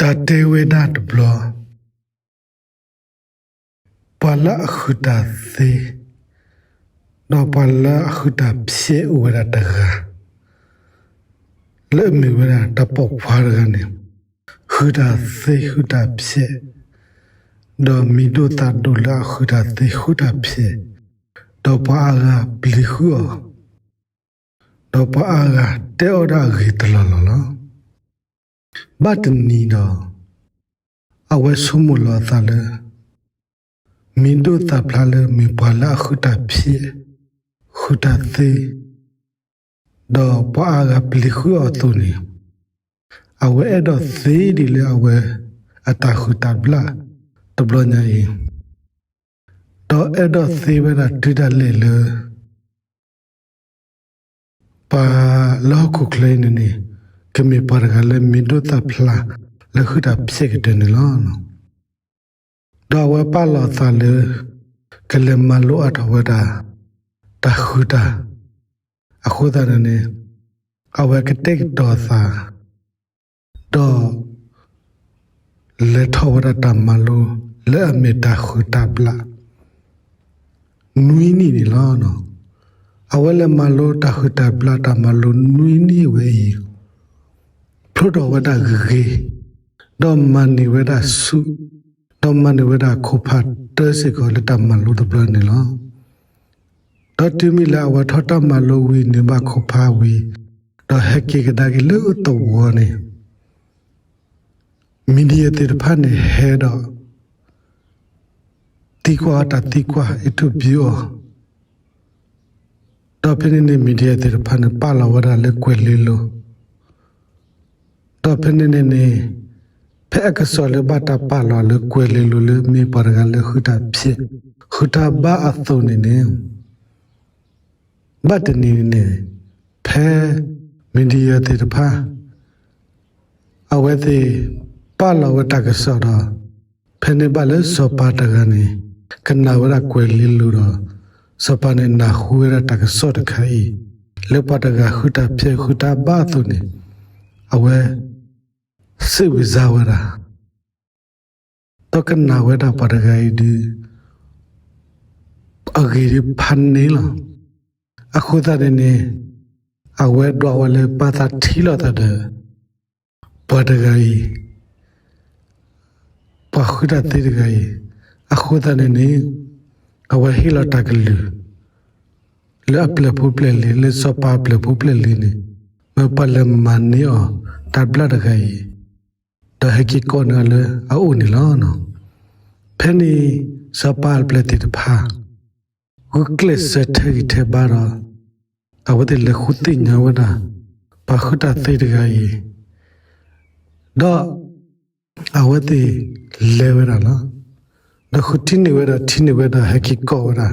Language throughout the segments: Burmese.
တာတေဝေဒတ်ဘလပလာခုတာသေတော့ပလာခုတာပြေဝရတကလေမီဝရတပေါဖွာရကနေခုတာသေခုတာပြေတော့မီဒိုတာဒိုလာခုတာသေခုတာပြေတော့ပါကပလီခုတော့ပါကတေအော်ဒါဂီတလလလော ဘတ်နီတော့အဝဲဆုမလာသလဲမင်းတို့တပ်လာလဲမပလာခုတာပြေခုတာသေးတော့ပါကပလီခုအတူနေအဝဲအဲ့တော့သေးဒီလေအဝဲအတခုတာဘလာတဘလညာရင်တော့အဲ့တော့သေးပဲတာတိတလေလေပါလောက်ခုကလေးနေနေ ကမေပါရကလည်းမင်းတို့တပ်လာလခုတာပြေကတဲ့နော်တော့ဝပလောသလေကလမလောအထဝဒတခုတာအခုတရနေအဝကတိတ်တော်သာတော့လေထဝဒတမလောလေအမေတခုတာပလာနွီနီနီလောနော်အဝလေမလောတခုတာပလာတမလောနွီနီဝေဖ ရတော်ဝဒဂေတော့မနီဝဒဆုတော့မနဝဒခုဖတ်တဲစကိုလက်တမလို့တပလနေလောတော့တိမီလာဝထထမလို့ဝီနေမခုဖာဝီတော့ဟက်ကီကဒါကလို့တော့ဝနေမီဒီယာတေဖာနေဟဲတော့တီကွာတတီကွာအထုဘီယောတော့ဖိနေမီဒီယာတေဖာနေပါလာဝရလက်ကွယ်လေးလို့ တော့ဖိနေနေနေဖဲကစောလေဘတာပါလာလေကွယ်လေလိုလေမေပါရကလေခတာဖြစ်ခတာဘာအသုနေနေဘတ်နေနေဖဲမင်းဒီယတေတဖာအဝဲသေးပါလာဝတကစောတော့ဖဲနေပါလေစောပါတကနေကနာဝရကွယ်လေလိုတော့စောပါနေနာခူရတကစောတခိုင်လေပတကခတာဖြစ်ခတာဘာသုနေအဝဲ စိတ်ဝိဇာဝရာတော့ကနာဝဒပါရဂိုင်ဒီအဂိရဖန်နေလားအခုတည်းနေအဝဲတော့ဝလဲပါတာထီလာတဲ့ပါရဂိုင်ပါခုဒတဲ့ဂိုင်အခုတည်းနေအဝဲဟီလာတကလူလဲပလပူပလလေလဲစပါပလပူပလလေနေမပလမန်နီအောတဘလတဂိုင် da heki kona le a o ni la no pheni sapal plete de pha ku kle se the gi the ba ra a wa de le khu ti nya wa da pa khu ta thai de ga yi da a wa de le wa ra la da khu ti ni wa da ti ni wa da heki ko wa da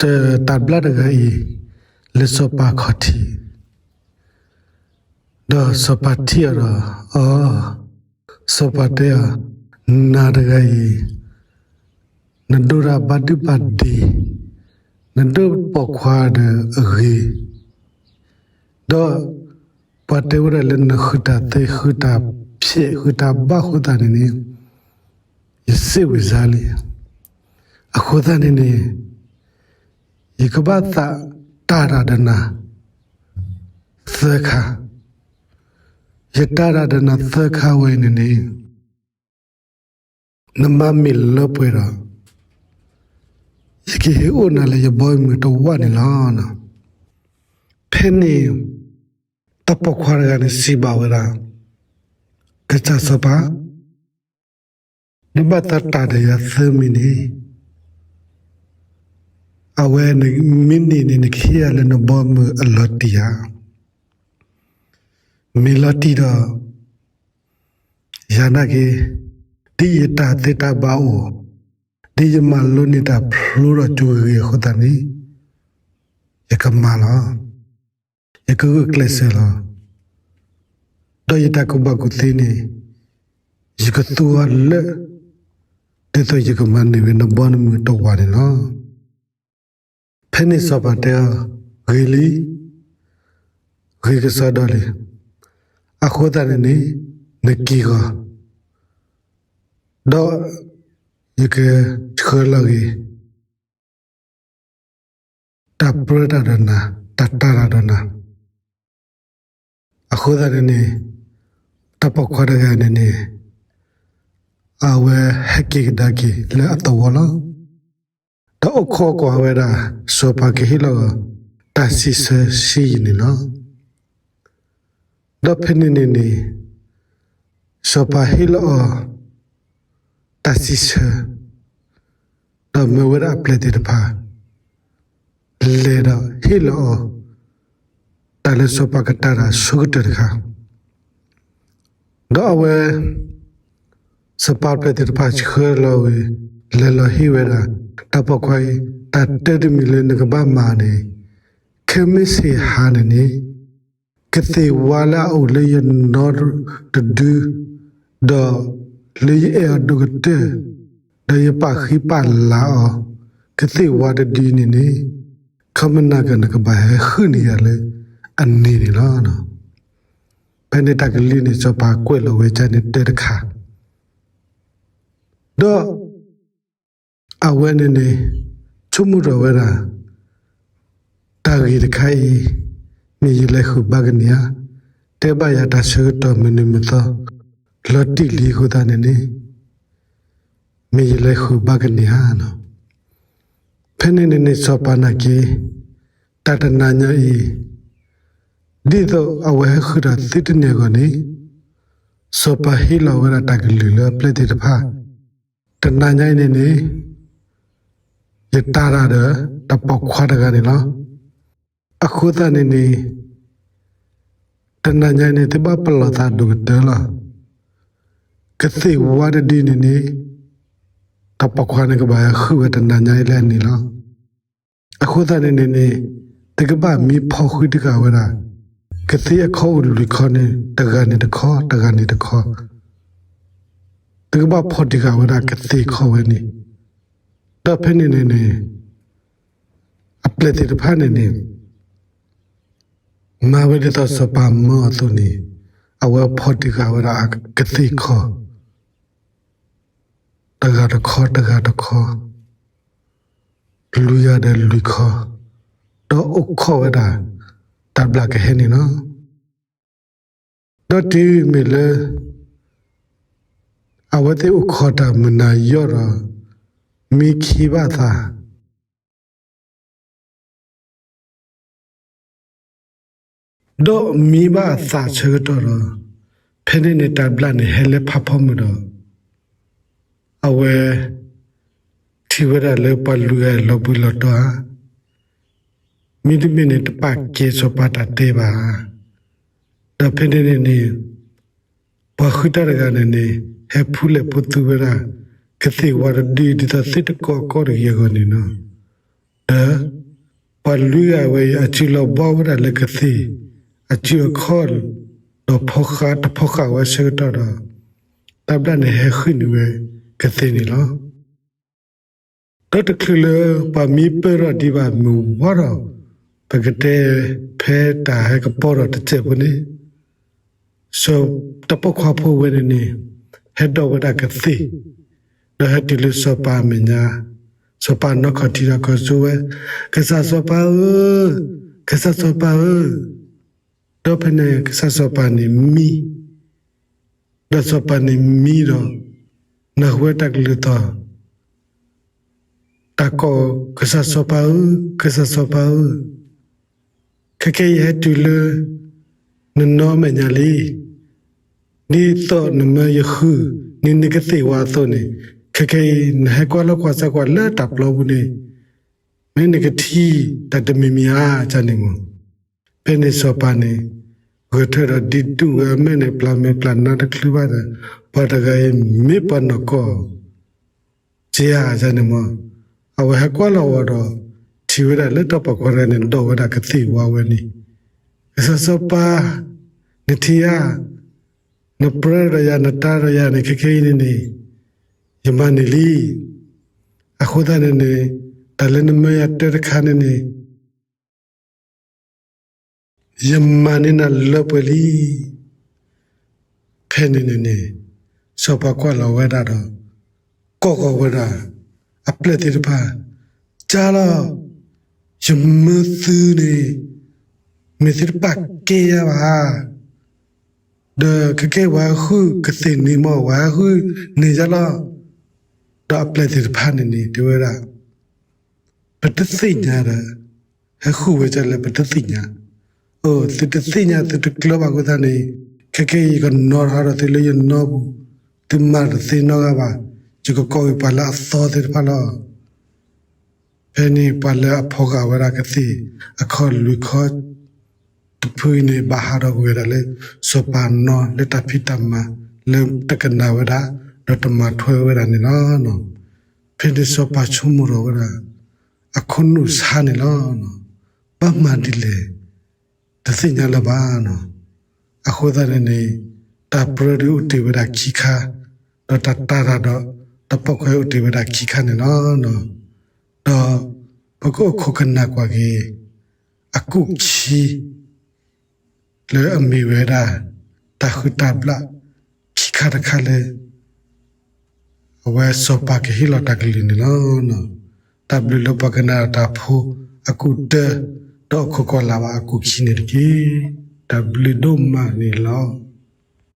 te ta bla de ga yi le so pa kho ti ဒါစပတိရအာစပတေယနာရဂိနဒုရပတိပတိနဒုပခွာဒရေဒါပတေဝရလနခတာတေခတာဖြေခတာဘခတာနေနေယစေဝဇာလီအခုတနေနေယကဘတာတာရဒနာသခာ ယတရဒနာသခဝေနနေနမမီလပွေရာယကေဟိုနာလေယဘွိုင်းမတော်ဝနေလာနာဖဲနေတပခွာရကနေစီပါဝရာကချစပါဒီဘတ်တာတရသမီနေအဝဲနေမင်းနေနေခီရလည်းနဘောမအလတ်တီယာ မေလတီတော့ယာနာကေဒီယတာတေတာဘာအိုဒီယမလိုနေတာဖလိုရတူရေခဒနီယကမလာယကကကလဆလာတော့ယတာကဘကုသိနေယကတူအလက်တေတော့ယကမနေဝနဘနမတော့ဝါနေနော်ဖဲနေစပါတဲ့ဂေလီဂေကစားတော်လေ အခုတည်းနေနကီကောတော့ယကေခလဂီတပ်ပရဒဒနာတတရဒနာအခု ဒါနေတပ်ပခွာရကနေနေအဝဲဟက်ကီဒကီလဲအတဝလာတော့ခေါ်ကွာဝဲတာစောပါကီလောတဆီဆစီနေနော်တော့ဖနေနေနေစောပါဟီလောတဆီဆတော့မဝရအပလက်တဲ့ပါလေတော့ဟီလောတလည်းစောပါကတရာဆုကတဲ့ခါတော့အဝဲစပါပလက်တဲ့ပါချခေလောဝေလေလောဟီဝဲတာတပခွိုင်တတက်တမီလေငကဘာမာနေခေမစီဟာနေနေ ကတိဝါလာအိုလေယနော်တဒူဒေါ်လေယအဒုကတဲ့ဒေယပါခိပါလာကတိဝါဒဒီနေနေခမနာကနကဘာခွနေရလေအန်နေနေလားနော်ဘယ်နဲ့တကလေးနေစပါကွက်လို့ဝဲချနေတဲ့တခါတော့အဝဲနေနေချုံမှုတော်ဝဲတာတာဂီတခိုင် မြေရလက်ခုဘဂနီယာတေဘယာတဆွတော်မင်းမသောလော်တီလီခုတာနေနေမြေရလက်ခုဘဂနီယာနော်ဖနေနေနေစောပနာကေတတနာညာဤဒီတော့အဝဲခုတာစစ်တနေကောနေစောပဟီလောဝရတကလီလပလက်တေတဖာတနာညာနေနေရတာရတဲ့တပေါက်ခွားတကနေလား အခုတနေနေတနညာနေတပပလတာဒုတလာကသိဝါဒဒီနေနေတပခွားနေကဘာခုဝတနညာလဲနေလားအခုတနေနေနေတကဘာမီဖောခွေတကဝရကသိအခေါ်လူခေါ် မာဝရတော့စပါမောတုန်အဝဖော်တကဝရကတိခောတကတခောတကတခောလူရတဲ့လူခောတော့အခောဝဒတဘလကဟဲနေနော်တော့တီမီလေအဝတဲ့ဥခောတာမနာရော့မိခိဘသာ တော့မိဘသာချေတော့ဖဲနေနေတာဘလနဲ့ဟဲလေဖဖမတော့အဝဲတီဝရလေပလူရလဘလတော့မိဒီမင်းတပကေစပတာတေပါတော့ဖဲနေနေပခုတရကနေဟဲဖူလေပုတူဝရာကတိဝရဒီဒီသစစ်ကောကောရရကနေနော်ဒါပလူရဝဲအချီလဘောဝရလေကတိ အချီခေါ်တော့ဖောခါတဖောခါဝဲစတော့တပ်ဒနဲ့ဟဲခွင်းဝဲကတိနေလားတော့တခလပမီပရဒီဘာမူဝရပကတဲ့ဖဲတာဟဲကပေါ်တော့တဲ့ဘုန် so တပခွာဖို့ဝဲနေဟဲ့တော့ဝဒကတိတော့ဟဲ့ဒီလိုစပါမညာစပါနခတိရကဇဝဲကစားစပါကစားစပါ တော့ဖနေကစားစပါနေမီတော့စပါနေမီတော့နဟဝဲတက်လို့တော့တကောကစားစပါကစားစပါခကေရဲ့တူလနနောမညာလီဒီတော့နမယခုနိနကတိဝါသောနေခခေနဟကွာလကွာစကွာလက်တပ်လို့ဘူးနေမင်းကတိတတမီမီအားချနေမ ပနေစောပါနေဝထရဒီတူအမနေပလမေပလနာတကလဝဒပတကဲမေပနကောဇေယချနေမအဝဟကွာလောတော့ချီဝရလက်တော့ ယနပရရယနတရယနေခခေနေနေယမနီလီအခုဒါနေနေတလနမယတဲ့ခါနေနေယမနီနလပလီခဖဲနေနေနေစောပကွာလောဝဲတာတော့ကောကောဝဲတာအပလက်တေတပါဂျာလာယမသူနေမေစစ်ပကေရပါ de ke ke wa khu ke se ni mo wa khu ni ja la da ple ti pha ni ni de wa pa te si nya da ha khu we ja le pa te si nya o ti te si nya ti te klo ba ko da ni ke ke yi ko no ha ra ti le yo no bu ti ma de si no ga ba ji ko ko pa la so ti pa la ဖဲနေပါလာဖောကဝရကတိအခါလူခောတဖွေးနေဘာဟာရဝရလေစပန်နောလက်တဖိတမလေတကနာဝရဒတမထွေဝရနေနောနောဖဲဒီစပချုံမရဝရအခုနုစာနေလောနောပမဒီလေ တသိညာလဘာနောအခုဒရနေတာပရဒုတိဝရခိခာဒတတာရဒတပခွေဥတိဝရခိခာနေနောနောတော့ဘကုခုကနာကွာကြီးအခုချီလေအမီဝဲတာတခုတဘလာခိခါတခါလေအဝဲစောပါကဟီလာတကလင်းနော်နော်တဘလလပကနာတာဖူအခုတဲ တော့ခုကလာပါအခုခိနေတကြီးတဘလဒုမနီလော